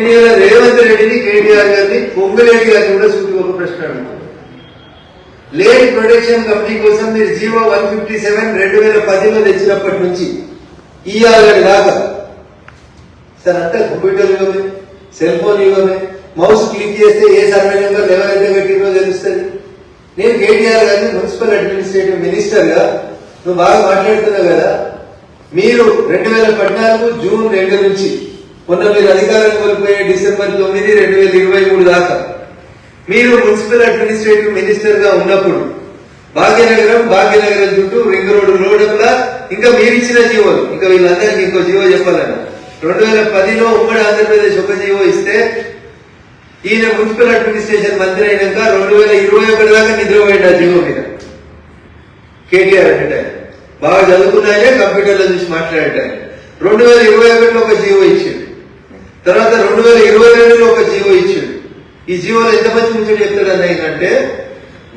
నేను రేవంత్ రెడ్డిని కేటీఆర్ గారిని పొంగులేడి గారిని కూడా సూటిగా ఒక ప్రశ్న అడుగుతున్నాను లేట్ ప్రొడక్షన్ కంపెనీ కోసం మీరు జీవో వన్ ఫిఫ్టీ సెవెన్ రెండు వేల పదిలో తెచ్చినప్పటి నుంచి ఇవాళ దాకా సార్ అంతా కంప్యూటర్ యుగమే సెల్ ఫోన్ యుగమే మౌస్ క్లిక్ చేస్తే ఏ సర్వే నెంబర్ ఎవరైతే పెట్టినో తెలుస్తుంది. నేను కేటీఆర్ గారిని మున్సిపల్ అడ్మినిస్ట్రేటివ్ మినిస్టర్గా నువ్వు బాగా మాట్లాడుతున్నావు కదా. మీరు రెండు వేల పద్నాలుగు జూన్ రెండు నుంచి మొన్న మీరు అధికారం కోల్పోయే డిసెంబర్ తొమ్మిది రెండు వేల ఇరవై మూడు దాకా మీరు మున్సిపల్ అడ్మినిస్ట్రేటివ్ మినిస్టర్గా ఉన్నప్పుడు భాగ్యనగరం భాగ్యనగరం చుట్టూ రింగ్ రోడ్డు రోడ్డులా ఇంకా మీరు ఇచ్చిన జీవోలు ఇంకా వీళ్ళందరికీ ఇంకో జీవో చెప్పాలని రెండు వేల పదిలో ఉమ్మడి ఆంధ్రప్రదేశ్ ఒక జీవో ఇస్తే ఈయన మున్సిపల్ అడ్మినిస్ట్రేషన్ మంత్రి అయినాక రెండు వేల ఇరవై ఒకటి దాకా నిద్రపోయింది ఆ జీవో మీద. కేటీఆర్ అంటే బాగా చదువుకున్నాయే కంప్యూటర్లో చూసి మాట్లాడటం రెండు వేల ఇరవై ఒకటిలో ఒక జీవో ఇచ్చింది తర్వాత రెండు వేల ఇరవై రెండులో ఒక జీవో ఇచ్చిండు. ఈ జీవోలో ఎంత మంచి ముందు చెప్తాడు ఏంటంటే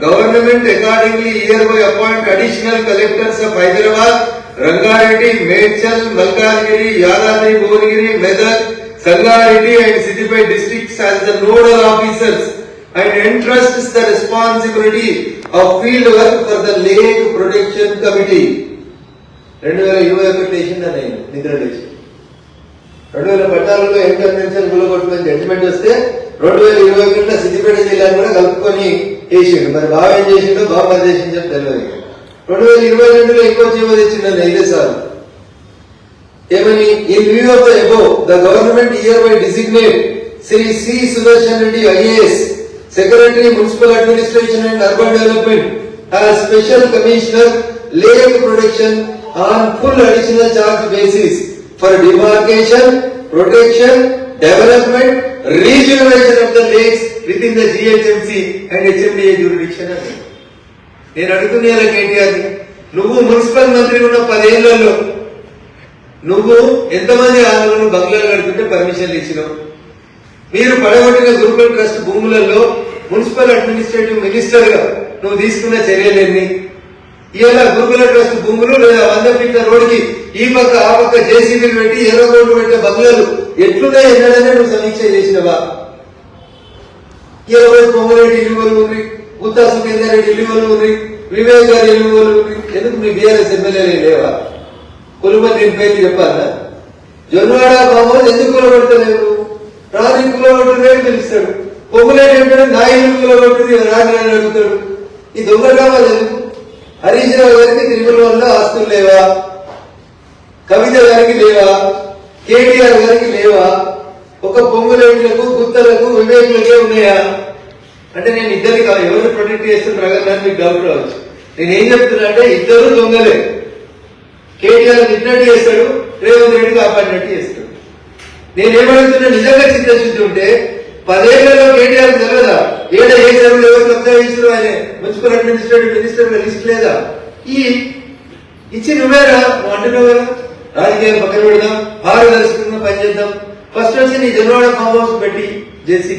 government accordingly year by appoint additional collectors of Hyderabad Rangareddy Medchal Malkajgiri Yadadri Bhuvanagiri Medak Sangareddy and Siddipet districts as the nodal officers and entrust the responsibility of field work for the lake protection committee రెండు వేల ఇరవై ఒకటి వేసింది నేను నిద్ర లేచి రెండు వేల పద్నాలుగులో ఏం కన్వెన్షన్ గులగొట్టుకుని జడ్జిమెంట్ వస్తే రెండు వేల ఇరవై ఒకటిలో సిద్దిపేట జిల్లాను కూడా కలుపుకొని వేసిండు మరి బాబు ఏం చేసిండో బాబు పని తెలియదు. రెండు వేల ఇరవై రెండులో ఇంకో జీవో తెచ్చిండు ఇదే సార్. ఏమని? In view of the above the government year by designate Shri C. Sudarshan Reddy IAS secretary municipal administration and urban development as special commissioner lake protection on full additional charge basis for demarcation protection development regeneration of the lakes within the GHMC and HMDA jurisdiction అని. నేను అడుగుతున్నా కేటీఆర్ నువ్వు municipal మంత్రి ఉన్న పదేళ్ళలో నువ్వు ఎంతమంది ఆందోళన బంగ్లాలు కడుతుంటే పర్మిషన్లు ఇచ్చినావు? మీరు పడగొట్టిన గురుకుల ట్రస్ట్ భూములలో మున్సిపల్ అడ్మినిస్ట్రేటివ్ మినిస్టర్గా నువ్వు తీసుకున్న చర్యలేన్ని ఇలా గురుకుల ట్రస్ట్ భూములు లేదా వంద ఫీట్ల రోడ్డుకి ఈ పక్క ఆ పక్క జేసీబీలు పెట్టి ఎర్ర రోడ్లు పెట్టే బంగ్లాలు ఎట్లున్నాయి ఎన్నడనే నువ్వు సమీక్ష చేసినవా? ఇరవై పొంగులేటి ఇలువలు ఉన్నాయి గుత్తా సుఖేందర్ రెడ్డి ఇల్లువలు ఉంది వివేక్ గారి ఇలువలు ఉన్నాయి ఎందుకు మీ బీఆర్ఎస్ ఎమ్మెల్యేలు లేవా? కొలుమని నేను పేర్లు చెప్పాలా? జొన్నవాడ బాబు ఎందుకు కులబెడతలేవు రాజు కులబెట్టుడు తెలుస్తాడు. పొంగులేటి అంటే నా ఇల్లు కులబెట్టింది రాజు అడుగుతాడు. ఈ దొంగ కావాలి ఎందుకు? హరీష్ రావు గారికి తిరుమల ఆస్తులు లేవా? కవిత గారికి లేవా? కేటీఆర్ గారికి లేవా? ఒక పొంగులేట్లకు గుత్తలకు వివేకులకే ఉన్నాయా? అంటే నేను ఇద్దరికి కాదు ఎవరు ప్రొటెక్ట్ చేస్తున్నారు కదా మీకు డౌట్ రావచ్చు. నేను ఏం చెప్తున్నా అంటే ఇద్దరు దొంగలే. కేటీఆర్ తిట్టినట్టు చేస్తాడు రేవంత్ రెడ్డి కాపాడినట్టు చేస్తాడు. నేనేమడుగుతున్నా నిజంగా చిత్తశుద్ధి ఉంటే పదేళ్ళలో కేటీఆర్ తెలియదా? ఏడ ఏ చెరువులు ఎవరు కబ్జా చేసారు ఆయన? మున్సిపల్ అడ్మినిస్ట్రేటివ్ మినిస్టర్ లిస్ట్ లేదా? ఈ ఇచ్చి నువ్వేరా నువ్వు అంటున్నావు రాజకీయం పక్కన పెడదాం పారదర్శకంగా పనిచేద్దాం. ఫస్ట్ వచ్చి నీ జనవాడ ఫామ్ హౌస్ పెట్టి జేసీ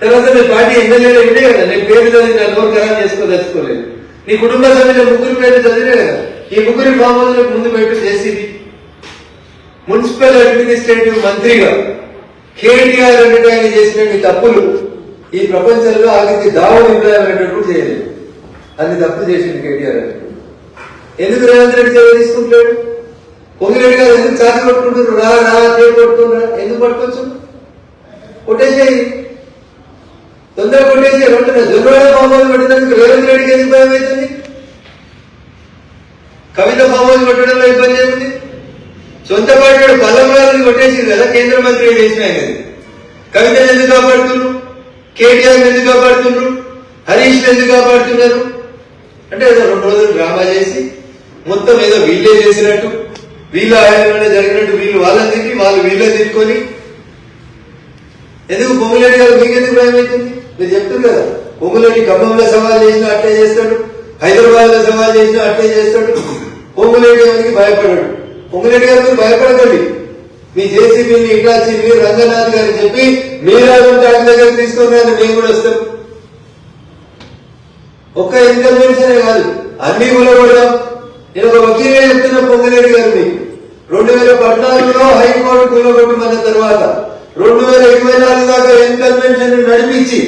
తర్వాత నీ పార్టీ ఎమ్మెల్యేలు ఉంటే కదా నీ పేరు చదివి నా నోరు ఖరాబ్ చేసుకోదలుచుకోలేదు నీ కుటుంబ సభ్యుల ముగ్గురు పేరు చదివే కదా ఈ ముగ్గురి ఫామ్ హౌస్ ముందు పెట్టు జేసీబీ మున్సిపల్ అడ్మినిస్ట్రేటివ్ మంత్రిగా కేటీఆర్ అంటే ఆయన చేసిన ఈ తప్పులు ఈ ప్రపంచంలో ఆగితే దావుడు ఇబ్రాహిం అనేటప్పుడు చేయలేదు. అన్ని తప్పులు చేసింది కేటీఆర్ ఎందుకు రేవంత్ రెడ్డి చర్య తీసుకుంటాడు? పొంగిరెడ్డి గారు ఎందుకు చార్జ్ పట్టుకుంటున్నారు రా రా చేతి పట్టుకున్నా ఎందుకు పట్టుకోవచ్చు కొట్టేసేయి. తొందరగా కొట్టేసి ఏమంటున్నా జొన్నవాడ బాబోజు పెట్టినందుకు రేవంత్ రెడ్డికి ఎందుకు భయం అవుతుంది కవిత బాబోజు పెట్టడంలో ఇబ్బంది ఏముంది? సొంత పార్టీ పదవులను కొట్టేసింది కదా కేంద్ర మంత్రి చేసిన ఆయన కవితను ఎందుకు కాపాడుతున్నారు? కేటీఆర్ ఎందుకు కాపాడుతున్నారు? హరీష్ ఎందుకు కాపాడుతున్నారు? అంటే ఏదో రెండు రోజులు డ్రామా చేసి మొత్తం ఏదో వీళ్ళే చేసినట్టు వీళ్ళ ఆయన జరిగినట్టు వీళ్ళు వాళ్ళని తిప్పి వాళ్ళు వీళ్ళే తిట్టుకొని. ఎందుకు పొంగులేటి గారు మీకెందుకు భయం అవుతుంది మీరు చెప్తారు కదా పొంగులేటి ఖమ్మంలో సవాల్ చేసినా అట్టే చేస్తాడు హైదరాబాద్లో సవాల్ చేసినా అట్టే చేస్తాడు పొంగులేటి గారికి భయపడాడు. పొంగిరెడ్డి గారు మీరు భయపడకండి. మీ జేసీబీని ఇట్లా మీరు రంగనాథ్ గారు చెప్పి మీరు ఆయన దగ్గర తీసుకొని రండి, మేము కూడా వస్తాం. ఒక్క ఇన్కన్వెన్షనే కాదు అన్ని కూడా నేను ఒక వకీలే చెప్తున్నా పొంగిరెడ్డి గారు మీకు రెండు వేల పద్నాలుగులో హైకోర్టు కూలగొట్టమన్న తర్వాత రెండు వేల ఇరవై నాలుగు దాకా ఎన్ నడిపించి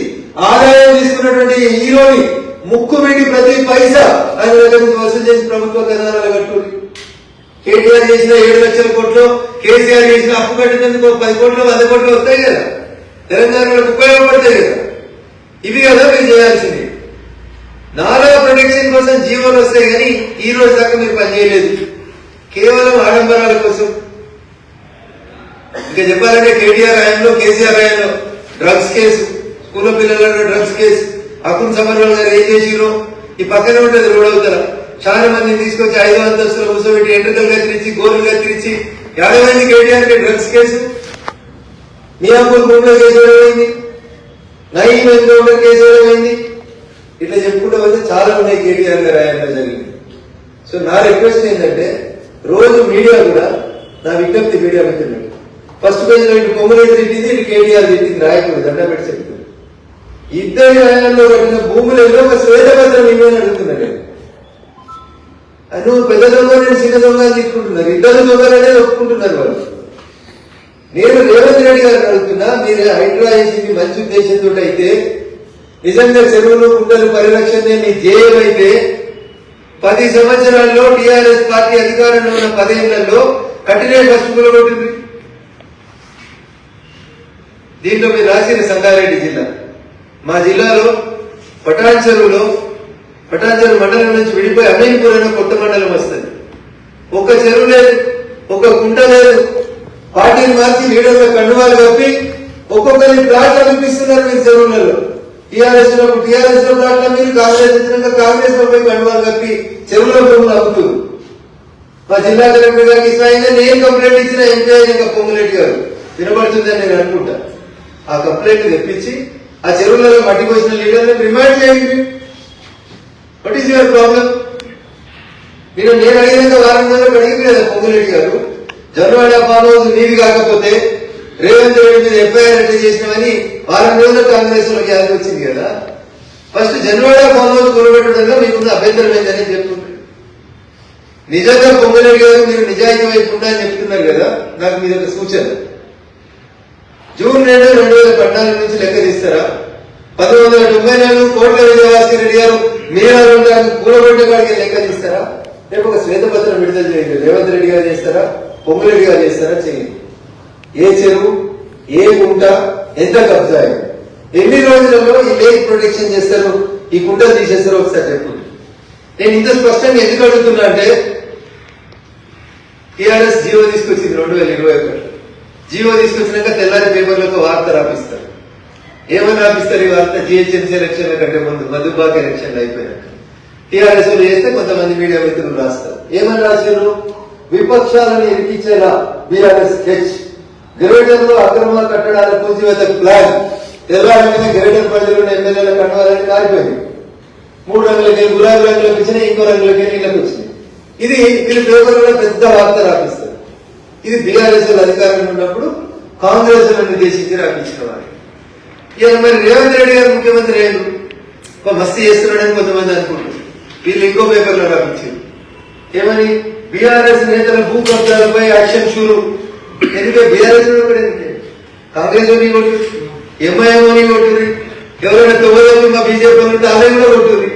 ఆదాయం తీసుకున్నటువంటి హీరోని ముక్కు పెట్టి ప్రతి పైసా ఆయన దగ్గర వసూలు చేసి ప్రభుత్వ ఖజానాలు కట్టుకుని కేటీఆర్ చేసిన ఏడు లక్షల కోట్లు కేసీఆర్ చేసిన అప్పు కట్టినందుకు పది కోట్లు వంద కోట్లు వస్తాయి కదా. తెలంగాణలో ఉపయోగపడతాయి కదా. ఇవి కదా మీరు చేయాల్సింది. నాలా ప్రొటెక్షన్ కోసం జీవోలు వస్తాయి కానీ ఈ రోజు దాకా మీరు పనిచేయలేదు కేవలం ఆడంబరాల కోసం. ఇంకా చెప్పాలంటే కేటీఆర్ హయాంలో కేసీఆర్ హయాంలో డ్రగ్స్ కేసు స్కూల్ పిల్లల డ్రగ్స్ కేసు అకున్ సమర్వాల్ గారు ఏం చేసిరో ఈ పక్కనే ఉంటుంది రోడ్ అవుతారా చాలా మందిని తీసుకొచ్చి ఐదు అంతస్తులు కూర్చోబెట్టి ఎంట్రికలు కత్తిరించి గోర్లు కత్తిరించి ఏడమైంది కేటీఆర్కి డ్రగ్స్ కేసు? మియాపూర్ భూమిలో కేసు ఏమైంది నైన్ ఎన్కౌంటర్ కేసు ఏమైంది ఇట్లా చెప్పుకుంటూ వస్తే చాలా ఉన్నాయి కేటీఆర్ గారు ఆయన జరిగింది. సో నా రిక్వెస్ట్ ఏంటంటే రోజు మీడియా కూడా నా విజ్ఞప్తి మీడియా మిత్రులు ఫస్ట్ పేజ్లో ఇటు కొమ్మరేది తిట్టింది ఇటు కేటీఆర్ తిట్టింది రాయకూడదు దండ పెట్టి చెప్తుంది ఇద్దరి హయాంలో కట్టిన భూములలో ఒక శ్వేతపత్రం ఇవ్వని అడుగుతున్నాడు నువ్వు పెద్ద దొంగ నేను చిన్న దొంగ అని ఇద్దరు దొంగలనే ఒప్పుకుంటున్నారు వాళ్ళు. నేను రేవంత్ రెడ్డి గారిని అడుగుతున్నా మీరు హైడ్రా చేసింది మంచి ఉద్దేశంతో అయితే నిజంగా చెరువులు కుంటలు పరిరక్షణ మీ ధ్యేయం అయితే పది సంవత్సరాల్లో టిఆర్ఎస్ పార్టీ అధికారంలో ఉన్న పదేళ్ళలో కఠిన ఫస్ట్ కొట్టింది దీంట్లో మీరు రాసిన సంగారెడ్డి జిల్లా. మా జిల్లాలో పటాన్ చెరువులో పటాన్ మండలం నుంచి విడిపోయి అమీన్పూర్ అనే కొత్త మండలం వస్తుంది. ఒక చెరువు లేదు ఒక కుంట లేదు పార్టీని మార్చి లీడర్ల కండువాలు కప్పి ఒక్కొక్కరి ప్లాట్లు అనిపిస్తున్నారు మీరు చెరువులలో. టీఆర్ఎస్లో టీఆర్ఎస్లో ప్లాట్లు మీరు కాంగ్రెస్ వచ్చినాక కాంగ్రెస్లో పోయి కండువాలు కప్పి చెరువులో భూములు అవుతూ మా జిల్లా కలెక్టర్ గారికి స్వయంగా నేను కంప్లైంట్ ఇచ్చిన ఎంపీ ఇంకా పొంగులెడ్డి గారు. వినబడుతుందని నేను అనుకుంటా. ఆ కంప్లైంట్ తెప్పించి ఆ చెరువులలో మట్టి పోసిన లీడర్ని రిమాండ్ చేయండి. మీరు నేను అడిగినంత వారం రోజులకు అడిగింది కదా పొంగులేటి గారు జనవాడ ఫామ్ నీవి కాకపోతే రేవంత్ రెడ్డి మీద ఎఫ్ఐఆర్ రెడ్డి చేసినామని వారం రోజులు కాంగ్రెస్లో అది వచ్చింది కదా. ఫస్ట్ జనవాడ ఫామ్ హౌస్ మీకున్న అభ్యంతరం ఏంటని చెప్తుంటారు నిజంగా పొంగులేటి గారు మీరు నిజాయితీ వైపు ఉండాలని చెప్తున్నారు కదా నాకు మీద ఒక సూచన. జూన్ రెండు రెండు వేల పద్నాలుగు నుంచి లెక్క తీస్తారా? పంతొమ్మిది వందల డెబ్బై నాలుగు కోట్ల విజయవాసి రెడ్డి గారు మీరు కూలగొట్టే వాడికి లెక్క తీస్తారా? రేపు ఒక శ్వేతపత్రం విడుదల చేయండి. రేవంత్ రెడ్డి గారు చేస్తారా? పొంగురెడ్డి గారు చేస్తారా? చేయండి. ఏ చెరువు ఏ గుంట ఎంత కబ్జా ఎన్ని రోజులలో ఈ లేక్ ప్రొటెక్షన్ చేస్తారు? ఈ గుంటలు తీసేస్తారో ఒకసారి చెప్పండి. నేను ఇంత స్పష్టంగా ఎందుకు అడుగుతున్నా అంటే టిఆర్ఎస్ జీవో తీసుకొచ్చింది రెండు వేల ఇరవై ఒకటి. జీవో తీసుకొచ్చినాక తెల్లారి పేపర్లకు వార్త రాపిస్తారు. ఏమని రాపిస్తారు ఈ వార్త? జిహెచ్ఎంసీ ఎలక్షన్ల కంటే ముందు మధుబాక్ ఎలక్షన్లు అయిపోయినాక. టీఆర్ఎస్ చేస్తే కొంతమంది మీడియా మిత్రులు రాస్తారు. ఏమని రాశారు విపక్షాలను ఇరికించేలా బీఆర్ఎస్ స్కెచ్. గ్రేటర్లో అక్రమ కట్టడాల కూల్చివేత ప్లాన్. తెల్లారి గ్రేటర్ పరిధిలో ఎమ్మెల్యేల కట్టవాలని కారిపోయింది మూడు రంగులకి గులాబీ రంగులకు వచ్చినాయి ఇంకో రంగులకి నీళ్ళకి వచ్చినాయి ఇది వీళ్ళు పేపర్లో పెద్ద వార్త రాపిస్తారు. ఇది బీఆర్ఎస్ అధికారంలో ఉన్నప్పుడు కాంగ్రెస్ ఉద్దేశించి రాపించిన వారు. ఇవాళ మరి రేవంత్ రెడ్డి గారు ముఖ్యమంత్రి అయ్యారు. ఒక మస్తీ చేస్తున్నాడని కొంతమంది అనుకుంటారు. వీళ్ళు ఇంకో పేపర్లో రాపించారు ఏమని? బీఆర్ఎస్ నేతల భూ కబ్జాలపై యాక్షన్ షూరు ఎందుకంటే బీఆర్ఎస్ కాంగ్రెస్ అని కొట్టు ఎంఐఎం అని కొట్టుది ఎవరైనా తొమ్మిది మా బీజేపీ ఉంటే అదే కూడా కొట్టుది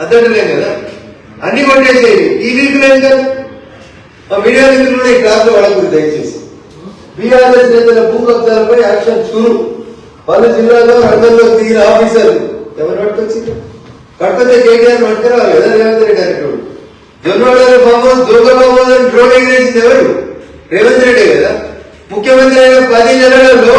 అదంటలేం కదా? అన్ని కొట్టేసేది ఈ లీకులు ఏం కాదు? మా మీడియా మిత్రులు కూడా ఈ క్లాస్లో వాళ్ళకు దయచేసి. బీఆర్ఎస్ నేతల భూ కబ్జాలపై యాక్షన్ షూరు పలు జిల్లాలో రంగంలో దిగిన ఆఫీసర్లు. ఎవరు పట్టుకొచ్చింది పట్టుకొస్తే కేటీఆర్ పట్టుకురావాలి కదా Revanth Reddy director Jonnavada farm house దొంగ అని డ్రోన్ ఎగిరేసింది ఎవరు రేవంత్ రెడ్డి కదా? ముఖ్యమంత్రి అయిన పది నెలలలో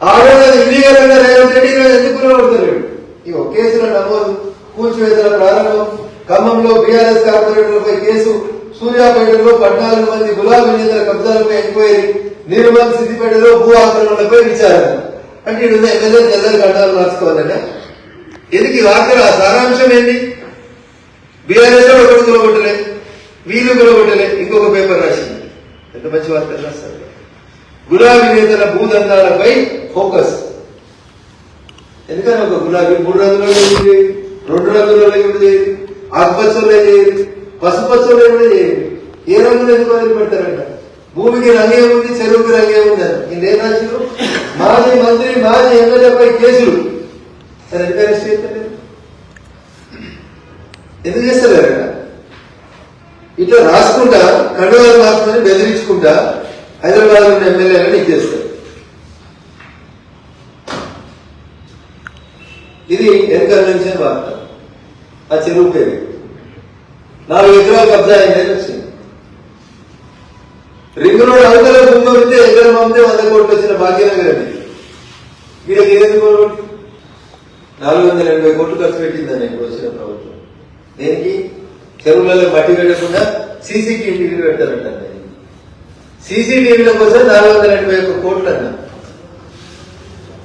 ఆ రోజు అది ఇల్లీగల్గా రేవంత్ రెడ్డి ఎందుకు కొడుతున్నాడు ఈ ఒక కేసులో నమోదు కూల్చివేతల ప్రారంభం ఖమ్మంలో బీఆర్ఎస్ కార్పొరేటర్లపై కేసు సూర్యాపేటలో పద్నాలుగు మంది గులాబీ నేతల కబ్జాలపై ఎంక్వైరీ నిర్మల్ సిద్దిపేటలో భూ ఆక్రమణలపై విచారణ. అంటే ఎమ్మెల్యే తెల్లని కట్టాలు మార్చుకోవాలనే ఎందుకు ఈ వార్తల సారాంశం ఏంటి బీఆర్ఎస్లో ఒకటి కులగొట్టలే వీళ్ళు కులగొట్టలే ఇంకొక పేపర్ రాసింది. ఎంత మంచి వార్తలు రాస్తారు. గులాబీ నేతల భూదందాలపై ఫోకస్. ఎందుకని ఒక గులాబీ మూడు రంగులలో చేయండి రెండు రంగులలో ఎందుకు చేయండి ఆకుపచ్చలో చేయండి పసుపచ్చలో కూడా చేయండి ఏ రంగులు ఎందుకు వదిలి పెడతారంట. భూమికి రంగే ఉంది చెరువుకి రంగే ఉంది అని. నేను రాసిన మాజీ మంత్రి మాజీ ఎమ్మెల్యేపై కేసులు. సరే ఎందుకు అరెస్ట్ చేయట్లేదు ఎందుకు చేస్తలేరు ఇట్లా రాసుకుంటా కండువాలు మార్చుకొని బెదిరించుకుంటా హైదరాబాద్ ఉన్న ఎమ్మెల్యేలను ఇచ్చేస్తారు ఇది ఎన్కన్వెన్షన్ వార్త? ఆ చెరువు పేరు. నాలుగు ఎకరాలు కబ్జా అయిందని వచ్చింది. రింగ్ రోడ్ అవతల గుమ్మ ఉంటే ఎకరం అమ్మితే వంద కోట్లు వచ్చిన భాగ్యనగర్ అది వీళ్ళకి ఏది కోట్లు నాలుగు వందల ఎనభై కోట్లు ఖర్చు పెట్టిందని ఇప్పుడు వచ్చిన ప్రభుత్వం. దేనికి? చెరువులలో మట్టి పెట్టకుండా సీసీ టీవీలు పెట్టారంట సీసీటీవీల కోసం నాలుగు వందల ఎనభై ఒక్క కోట్లు అన్న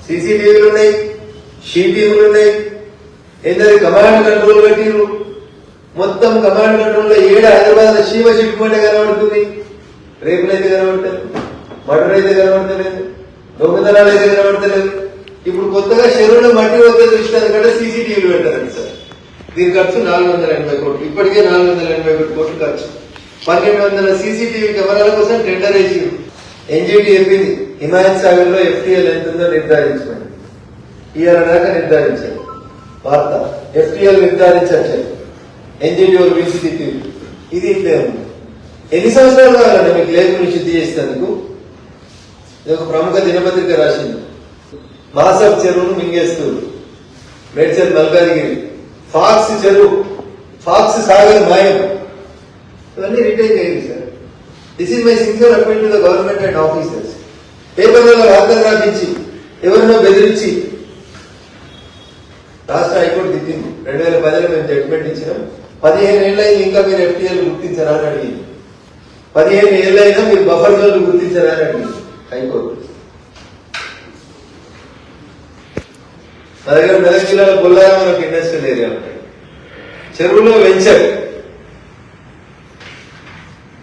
సీసీటీవీలు ఉన్నాయి షీటీవీలు ఉన్నాయి. ఏంటంటే కమాండ్ కంట్రోల్ పెట్టిరు. మొత్తం కమాండ్ కంట్రోల్లో ఏడు హైదరాబాద్లో శివ చిట్టుకుంటే కనబడుతుంది? రేపులైతే కనబడతలేదు. మర్డర్ అయితే కనబడతలేదు. దొంగతనాలు అయితే కనబడతలేదు. ఇప్పుడు కొత్తగా చెరువులో మట్టి వద్ద దృష్టి కంటే సీసీటీవీలు పెట్టారండి సార్. దీని ఖర్చు నాలుగు వందల ఎనభై కోట్లు. ఇప్పటికే నాలుగు వందల ఎనభై ఒకటి కోట్లు ఖర్చు. పన్నెండు వందల సీసీటీవీ కెమెరాల కోసం టెండర్ వేసి ఎన్జీటీ చెప్పింది హిమాయత్ సాగర్లో ఎఫ్టీఎల్ ఎంత ఉందో నిర్ధారించమని ఇవాళ దాకా నిర్ధారించారు వార్త ఎఫ్టీఎల్ నిర్ధారించారు ఎన్జిటి వాళ్ళు ఇది ఇట్లే ఉంది. ఎన్ని సంవత్సరాలు కావాలండి మీకు లేఖను శుద్ధి చేసేందుకు? ఇది ఒక ప్రముఖ దినపత్రిక రాసింది. మాసప్ చెరువును మింగేస్తుంది మేడ్చల్ మల్కాజిగిరి ఫాక్స్ చెరువు ఫాక్స్ సాగర్ మాయం. ఇవన్నీ రిటైన్ చేయండి sir. This is my sincere appeal to the government and officers పేపర్లలో వార్తలు రాపించి ఎవరినో బెదిరించి. రాష్ట్ర హైకోర్టు దిద్దింది రెండు వేల పదిలో మేము జడ్జిమెంట్ ఇచ్చినాం. పదిహేను ఏళ్ళైంది ఇంకా మీరు ఎఫ్టీఎల్ గుర్తించరా అని అడిగింది పదిహేను ఏళ్ళైనా మీరు బఫర్ జోన్లు గుర్తించరా అని అడిగింది హైకోర్టు. నా దగ్గర మెదక్ జిల్లాలో బొల్లారం ఒక ఇండస్ట్రియల్ ఏరియా ఉంటాయి చెరువులో వెంచర్.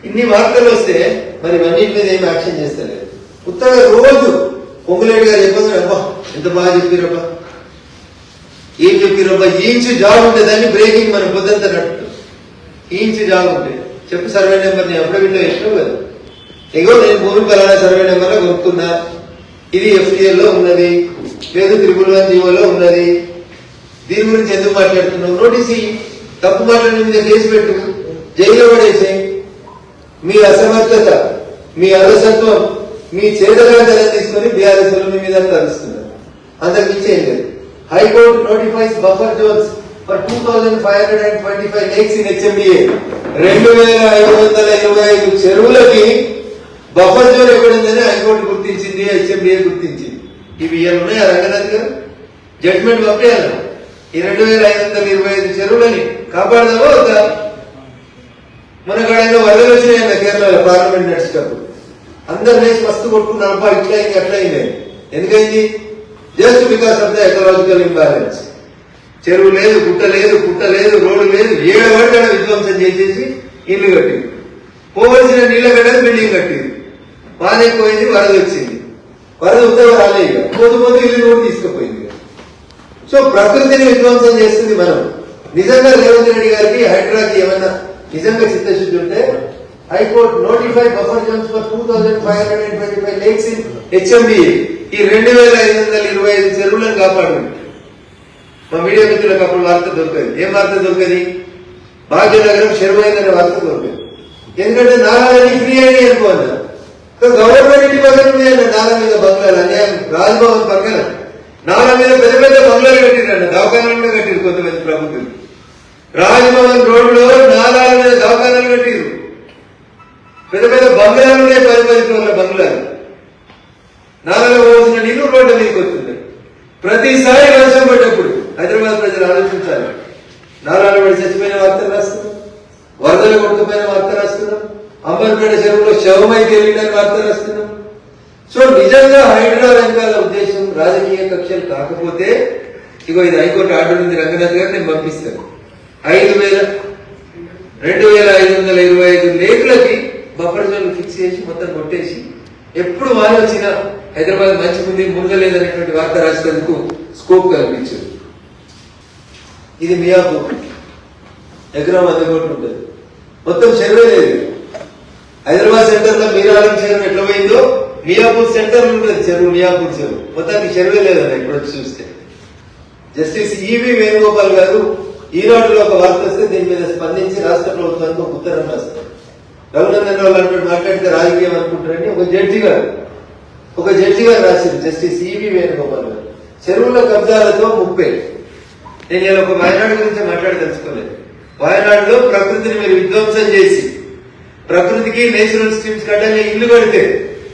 ఇన్ని వార్తలు వస్తే మరి ఇవన్నిటి మీద ఏం యాక్షన్ చేస్తలేదు. ఉత్తగా రోజు పొంగులేడు గారు చెప్పదు అబ్బా ఎంత బాగా చెప్పిరబ్బా. ఏం చెప్పిరబ్బా ఈంచు జాబ్ ఉంటుందని బ్రేకింగ్ మన పొద్దంతా నట్టు ఈంచు జాబ్ ఉంటుంది చెప్పు సర్వే నెంబర్ నేను అఫిడవిట్లో ఇష్టం కదా. ఎగో నేను భూమి పలానా సర్వే నెంబర్లో కొనుక్కున్నా. ఇది ఎఫ్టీఎల్లో ఉన్నది. లేదు త్రిపుల్ వన్ జీవోలో ఉన్నది. దీని గురించి ఎందుకు మాట్లాడుతున్నావు? నోటీస్ తప్పు మాట్లాడిన మీద కేసు పెట్టు. జైల్లో పడేసే. మీ అసమర్థత మీ అలసత్వం మీ చేతగాంతరం తీసుకొని బీఆర్ఎస్ మీ మీద తరుస్తున్నారు. అంతకు మించి లేదు. High court notifies buffer zones for two thousand five hundred and twenty five lakes in HMDA రెండు వేల ఐదు వందల ఇరవై ఐదు చెరువులకి బఫర్ జోన్ ఎక్కడుందని హైకోర్టు గుర్తించింది హెచ్ఎండిఏ గుర్తించింది. ఇవి ఇవాళ ఉన్నాయా రంగనాథ్ గారు? జడ్జిమెంట్ పంపేయాలి ఈ రెండు వేల ఐదు వందల ఇరవై ఐదు చెరువులని కాపాడదామా వద్దా? మన కాడంలో వరదలు వచ్చినాయన్న కేరళలో పార్లమెంట్ నడిచేటప్పుడు. అందరు లేచి మస్తు కొట్టుకున్నారు అబ్బా ఇట్లా అయింది అట్లా అయింది ఎందుకైంది? Just because of the ecological imbalance చెరువు లేదు గుట్ట లేదు పుట్ట లేదు రోడ్డు లేదు. ఏడు పడ్డాడు విధ్వంసం చేసేసి ఇల్లు కట్టింది. పోవలసిన నీళ్ళ కట్టదు బిల్డింగ్ కట్టింది. బాగానే పోయింది వరద వచ్చింది. వరద ఉద్యోగం రాలే ఇక పోతు పోతు ఇల్లు కూడా తీసుకుపోయింది. సో ప్రకృతిని విధ్వంసం చేస్తుంది మనం. నిజంగా రేవంత్ రెడ్డి గారికి హైడ్రాకి ఏమైనా నిజంగా చిత్తశుద్ధి ఉంటే high court notify buffer zones for two thousand five hundred and twenty five lakes in HMD ఈ రెండు వేల ఐదు వందల ఇరవై ఐదు చెరువులను కాపాడు మా మీడియా మిత్రులకు అప్పుడు వార్త దొరకదు. ఏం వార్త దొరకది? భాగ్యనగరం చెరువైందనే వార్త దొరకదు. ఎందుకంటే నారాయణ ఫ్రీ అయినాయి అనుకోన్నా గవర్నమెంట్ ఇంటి పక్కన ఉన్నాయండి మీద బంగ్లాలు అన్యాయం రాజ్భవన్ పక్కన నాల మీద పెద్ద పెద్ద బంగ్లాలు కట్టిరండి దవాఖానాలు కూడా కట్టిరు కొంతమంది ప్రభుత్వం. రాజ్భవన్ రోడ్లో నాలాల మీద దవాఖానాలు కట్టిరు పెద్ద పెద్ద బంగ్లాలు ఉన్నాయి పది పది ఫ్లోర్ల బంగ్లాలు. నాలలో పోసిన నీళ్ళు రోడ్డు మీదకి వస్తుంది ప్రతిసారి వర్షం పడ్డప్పుడు హైదరాబాద్ ప్రజలు ఆలోచించాలి. నారాయణ చచ్చిపోయిన వార్తలు రాస్తున్నాం వరదలు కొట్టుకుపోయిన వార్తలు రాస్తున్నాం అంబర్పేట చెరువులో శవమై తేలిందని వార్త వస్తున్నాం సో నిజంగా హైడ్రా రంగాల ఉద్దేశం రాజకీయ కక్షలు కాకపోతే ఇగో ఇది హైకోర్టు ఆర్డర్ ఉంది రంగనాథ్ గారు నేను పంపిస్తాను. ఐదు వేల రెండు వేల ఐదు వందల ఇరవై ఐదు లేకులకి బఫర్ జోన్ ఫిక్స్ చేసి మొత్తం కొట్టేసి ఎప్పుడు వాన హైదరాబాద్ మంచి ఉంది మునగలేదనేటువంటి వార్త రాసినందుకు స్కోప్ కల్పించారు. ఇది మియాపూర్. ఎకరం వంద ఉంటుంది. మొత్తం చెరువే లేదు. హైదరాబాద్ సెంటర్లో మీరాలం చెరువు ఎట్లా పోయిందో? మియాపూర్ సెంటర్ ఉంటుంది చెరువు మియాపూర్ చెరువు. మొత్తానికి చెరువే లేదన్న ఇప్పుడు వచ్చి చూస్తే. జస్టిస్ ఈవి వేణుగోపాల్ గారు ఈనాడులో ఒక వార్త వస్తే దీని మీద స్పందించి రాష్ట్ర ప్రభుత్వానికి ఒక ఉత్తరం రాస్తారు. రఘునందన్ రావు లాంటి మాట్లాడితే రాజకీయం అనుకుంటారని ఒక జడ్జి గారు ఒక జడ్జి గారు రాసింది జస్టిస్ ఈవి వేణుగోపాల్ గారు. చెరువుల కబ్జాలతో ముప్పై. నేను ఒక వాయనాడు గురించి మాట్లాడి తెలుసుకోలేదు వాయనాడులో ప్రకృతిని మీరు విధ్వంసం చేసి ప్రకృతికి నేచురల్ స్ట్రీమ్స్ కట్టాలి ఇల్లు కడితే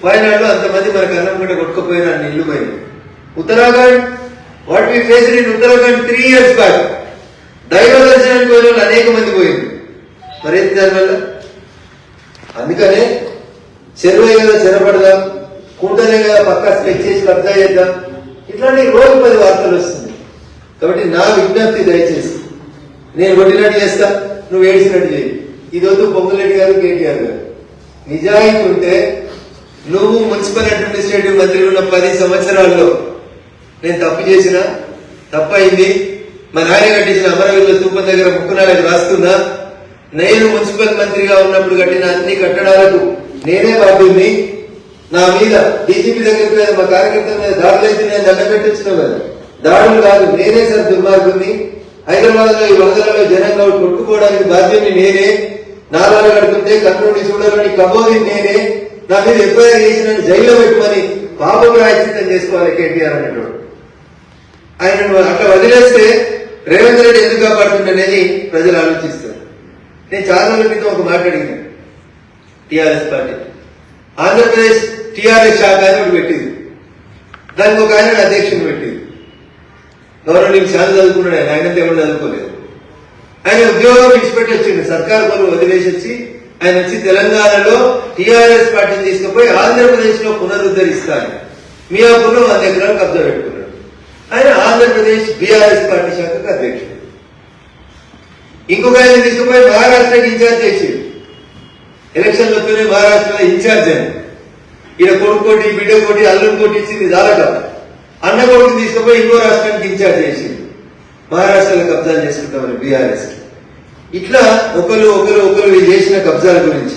వాయనాడులో అంతమంది మనకు అన్నం కూడా కొట్టుకుపోయిన అన్ని ఇల్లు పోయింది Uttarakhand what we face in Uttarakhand three years back దైవ దర్శనానికి పోయిన వాళ్ళు అనేక మంది పోయింది మరేంటి దానివల్ల అందుకనే చెరువే కదా చెరపడదాం? కుంటనే కదా పక్కా స్కెచ్ చేసి కబ్జా చేద్దాం? ఇట్లాంటి రోజు పది వార్తలు వస్తుంది కాబట్టి నా విజ్ఞప్తి దయచేసి నేను కొట్టినట్టు చేస్తా నువ్వు ఏడిసినట్టు చేయి. ఇది వద్దు గారు కేటీఆర్ గారు. నిజాయితీ ఉంటే నువ్వు మున్సిపల్ అడ్మినిస్ట్రేటివ్ మంత్రి ఉన్న పది సంవత్సరాల్లో నేను తప్పు చేసిన తప్పైంది. మా నాయన కట్టించిన అమరవీరుల స్థూపం దగ్గర ముక్కునాలకు రాస్తున్నా. నేను మున్సిపల్ మంత్రిగా ఉన్నప్పుడు కట్టిన అన్ని కట్టడాలకు నేనే బాధ్యుని నా మీద డీజీపీ దగ్గరికి మా కార్యకర్తల మీద దాడులు అయితే నేను దండ పెట్టించిన దాడులు కాదు నేనే సార్ దుర్మార్గుని హైదరాబాద్లో ఈ వరదలలో జనంగా కొట్టుకోవడానికి బాధ్యత నేనే. నాలాలు కడుతుంటే కన్నుండి చూడాలని కబోది నేనే. నా మీద ఎఫ్ఐఆర్ చేసిన జైల్లో పెట్టుమని పాపం రాయిచితం చేసుకోవాలి కేటీఆర్ అనేటువంటి ఆయన అట్లా వదిలేస్తే రేవంత్ రెడ్డి ఎందుకు కాపాడుతుండనేది ప్రజలు ఆలోచిస్తారు. నేను చాలా మీతో క్రితం ఒక మాట్లాడింది టిఆర్ఎస్ పార్టీ. ఆంధ్రప్రదేశ్ టిఆర్ఎస్ శాఖ అని ఒకటి పెట్టింది. దానికి ఒక ఆయన అధ్యక్షుడు పెట్టింది. గవర్నమెంట్ చాలా చదువుకున్నాడు ఆయన. ఆయన ఎవరు చదువుకోలేదు. ఆయన ఉద్యోగం విడిచిపెట్టి వచ్చిండు. సర్కార్ పనులు వదిలేసి వచ్చి ఆయన వచ్చి తెలంగాణలో టీఆర్ఎస్ పార్టీని తీసుకుపోయి ఆంధ్రప్రదేశ్లో పునరుద్ధరిస్తాను మియాపూర్లో వంద ఎకరాలు కబ్జా పెట్టుకున్నాడు. ఆయన ఆంధ్రప్రదేశ్ బీఆర్ఎస్ పార్టీ శాఖకు అధ్యక్షుడు. ఇంకొక ఆయన తీసుకుపోయి మహారాష్ట్రకి ఇన్ఛార్జ్ చేసిండు. ఎలక్షన్ వస్తూనే మహారాష్ట్రలో ఇన్ఛార్జ్ అని ఈయన కొడుకు కోటి బిడ్డ కోటి అల్లుడు కోటి ఇచ్చింది దాదాపు. అన్న కొడుకు తీసుకుపోయి ఇంకో రాష్ట్రానికి ఇన్ఛార్జ్ చేసింది మహారాష్ట్రలో కబ్జాలు చేసుకుంటామని బీఆర్ఎస్కి. ఇట్లా ఒకరు ఒకరు ఒకరు వీళ్ళు చేసిన కబ్జాల గురించి.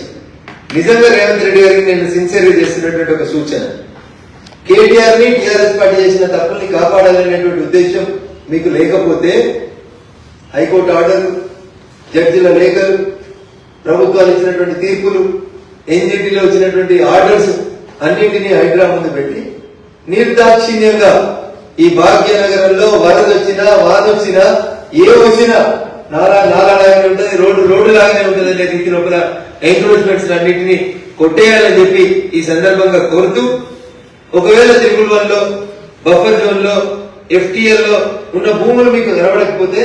నిజంగా రేవంత్ రెడ్డి గారికి నేను సిన్సియర్గా చేస్తున్నటువంటి ఒక సూచన. కేటీఆర్ని టీఆర్ఎస్ పార్టీ చేసిన తప్పుల్ని కాపాడాలనేటువంటి ఉద్దేశం మీకు లేకపోతే హైకోర్టు ఆర్డర్ జడ్జిల లేఖలు ప్రభుత్వాలు ఇచ్చినటువంటి తీర్పులు ఎన్జిటిలో వచ్చినటువంటి ఆర్డర్స్ అన్నింటినీ హైడ్రా ముందు పెట్టి నిర్దాక్షిణ్యంగా ఈ భాగ్యనగరంలో వరద వచ్చినా వాన ఏ వచ్చినా నాలా నాలా లాగానే ఉంటుంది రోడ్డు రోడ్డు లాగానే ఉంటుంది అనే రీతి లోపల ఎంక్రోచ్మెంట్స్ అన్నింటినీ కొట్టేయాలని చెప్పి ఈ సందర్భంగా కోరుతూ ఒకవేళ త్రిపుల్ వన్లో బఫర్ జోన్లో ఎఫ్టీఎల్లో ఉన్న భూములు మీకు కనబడకపోతే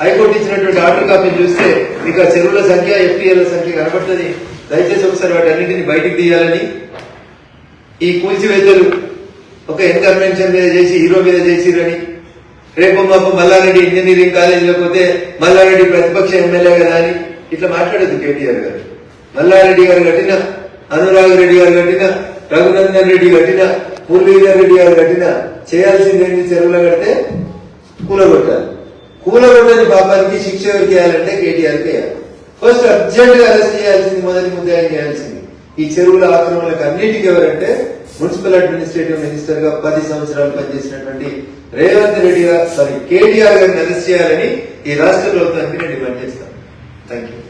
హైకోర్టు ఇచ్చినటువంటి ఆర్డర్ కాపీని చూస్తే మీకు ఆ చెరువుల సంఖ్య ఎఫ్టీఎల్ సంఖ్య కనబడుతుంది. దయచేసి ఒకసారి వాటి అన్నింటినీ బయటికి తీయాలని ఈ కూల్చివేతలు ఒక ఎన్కన్వెన్షన్ మీద చేసి హీరో మీద చేసిరని రేపు మాకు మల్లారెడ్డి ఇంజనీరింగ్ కాలేజీలో పోతే మల్లారెడ్డి ప్రతిపక్ష ఎమ్మెల్యే కదా అని ఇట్లా మాట్లాడద్దు కేటీఆర్ గారు. మల్లారెడ్డి గారు కట్టిన అనురాగ్ రెడ్డి గారు కట్టిన రఘునందన్ రెడ్డి కట్టిన మురళీధర్ రెడ్డి గారు కట్టిన చేయాల్సింది ఏంటి చెరువులో కడితే కూలగొట్టాలి. కూలగొట్టని పాపానికి శిక్ష ఎవరికి వేయాలంటే కేటీఆర్ వేయాలి. ఫస్ట్ అర్జెంట్గా అరెస్ట్ చేయాల్సింది మొదటి ముందే చేయాల్సింది. ఈ చెరువుల ఆక్రమణలకు అన్నిటికీ ఎవరంటే మున్సిపల్ అడ్మినిస్ట్రేటివ్ మినిస్టర్గా పది సంవత్సరాలు పనిచేసినటువంటి రేవంత్ రెడ్డి గారు సారీ కేటీఆర్ గారిని అరెస్ట్ చేయాలని ఈ రాష్ట్ర ప్రభుత్వానికి నేను డిమాండ్ చేస్తాను. Thank you